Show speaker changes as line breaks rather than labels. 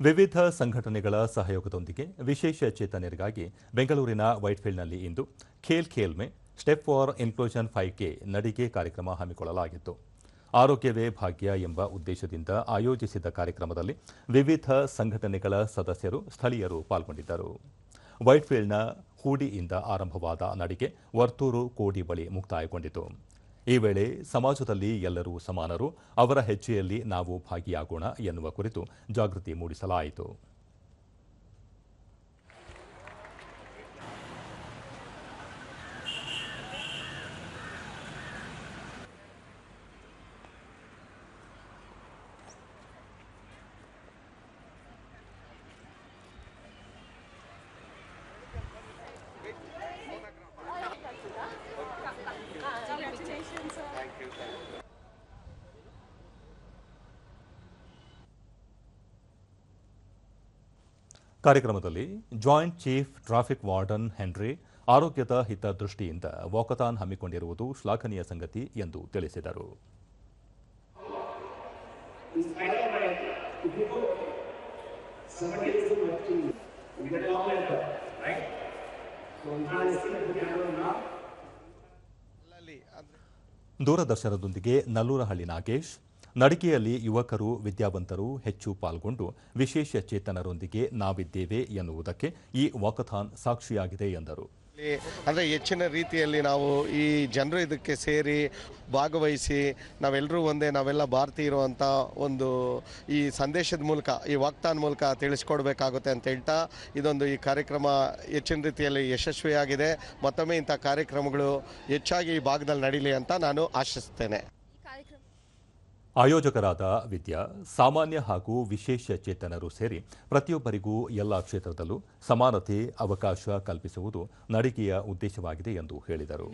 ವಿವಿಧ ಸಂಘಟನೆಗಳ ಸಹಯೋಗದೊಂದಿಗೆ ವಿಶೇಷ ಚೇತನರಿಗಾಗಿ ಬೆಂಗಳೂರಿನ ವೈಟ್ಫೀಲ್ಡ್ನಲ್ಲಿ ಇಂದು Khel Khel Mein step for inclusion five K ನಡಿಗೆ ಕಾರ್ಯಕ್ರಮ ಹಮ್ಮಿಕೊಳ್ಳಲಾಗಿತ್ತು. ಆರೋಗ್ಯವೇ ಭಾಗ್ಯ ಎಂಬ ಉದ್ದೇಶದಿಂದ ಆಯೋಜಿಸಿದ್ದ ಕಾರ್ಯಕ್ರಮದಲ್ಲಿ ವಿವಿಧ ಸಂಘಟನೆಗಳ ಸದಸ್ಯರು, ಸ್ಥಳೀಯರು ಪಾಲ್ಗೊಂಡಿದ್ದರು. ವೈಟ್ಫೀಲ್ಡ್ನ ಹೂಡಿಯಿಂದ ಆರಂಭವಾದ ನಡಿಗೆ ವರ್ತೂರು ಕೋಡಿ ಬಳಿ ಮುಕ್ತಾಯಗೊಂಡಿತು. ಈ ವೇಳೆ ಸಮಾಜದಲ್ಲಿ ಎಲ್ಲರೂ ಸಮಾನರು ಅವರ ಹೆಜ್ಜೆಯಲ್ಲಿ ನಾವು ಭಾಗಿಯಾಗೋಣ ಎನ್ನುವ ಕುರಿತು ಜಾಗೃತಿ ಮೂಡಿಸಲಾಯಿತು. ಕಾರ್ಯಕ್ರಮದಲ್ಲಿ joint chief traffic warden Henry ಆರೋಗ್ಯದ ಹಿತದೃಷ್ಟಿಯಿಂದ ವಾಕಥಾನ್ ಹಮ್ಮಿಕೊಂಡಿರುವುದು ಶ್ಲಾಘನೀಯ ಸಂಗತಿ ಎಂದು ತಿಳಿಸಿದರು. ದೂರದರ್ಶನದೊಂದಿಗೆ ನಲ್ಲೂರಹಳ್ಳಿ ನಾಗೇಶ್ ನಡಿಗೆಯಲ್ಲಿ ಯುವಕರು, ವಿದ್ಯಾವಂತರು ಹೆಚ್ಚು ಪಾಲ್ಗೊಂಡು ವಿಶೇಷ ಚೇತನರೊಂದಿಗೆ ನಾವಿದ್ದೇವೆ ಎನ್ನುವುದಕ್ಕೆ ಈ ವಾಕಥಾನ್ ಸಾಕ್ಷಿಯಾಗಿದೆ ಎಂದರು.
ಅಂದರೆ ಹೆಚ್ಚಿನ ರೀತಿಯಲ್ಲಿ ನಾವು ಈ ಜನರು ಇದಕ್ಕೆ ಸೇರಿ ಭಾಗವಹಿಸಿ ನಾವೆಲ್ಲರೂ ಒಂದೇ, ನಾವೆಲ್ಲ ಭಾರತೀಯರು ಅಂತ ಒಂದು ಈ ಸಂದೇಶದ ಮೂಲಕ, ಈ ವಾಕ್ತಾನ್ ಮೂಲಕ ತಿಳಿಸ್ಕೊಡ್ಬೇಕಾಗುತ್ತೆ ಅಂತ ಹೇಳ್ತಾ ಇದೊಂದು ಈ ಕಾರ್ಯಕ್ರಮ ಹೆಚ್ಚಿನ ರೀತಿಯಲ್ಲಿ ಯಶಸ್ವಿಯಾಗಿದೆ. ಮತ್ತೊಮ್ಮೆ ಇಂಥ ಕಾರ್ಯಕ್ರಮಗಳು ಹೆಚ್ಚಾಗಿ ಈ ಭಾಗದಲ್ಲಿ ನಡೀಲಿ ಅಂತ ನಾನು ಆಶಿಸ್ತೇನೆ.
ಆಯೋಜಕರಾದ ವಿದ್ಯಾ, ಸಾಮಾನ್ಯ ಹಾಗೂ ವಿಶೇಷ ಚೇತನರು ಸೇರಿ ಪ್ರತಿಯೊಬ್ಬರಿಗೂ ಎಲ್ಲ ಕ್ಷೇತ್ರದಲ್ಲೂ ಸಮಾನತೆ, ಅವಕಾಶ ಕಲ್ಪಿಸುವುದು ನಡಿಗೆಯ ಉದ್ದೇಶವಾಗಿದೆ ಎಂದು ಹೇಳಿದರು.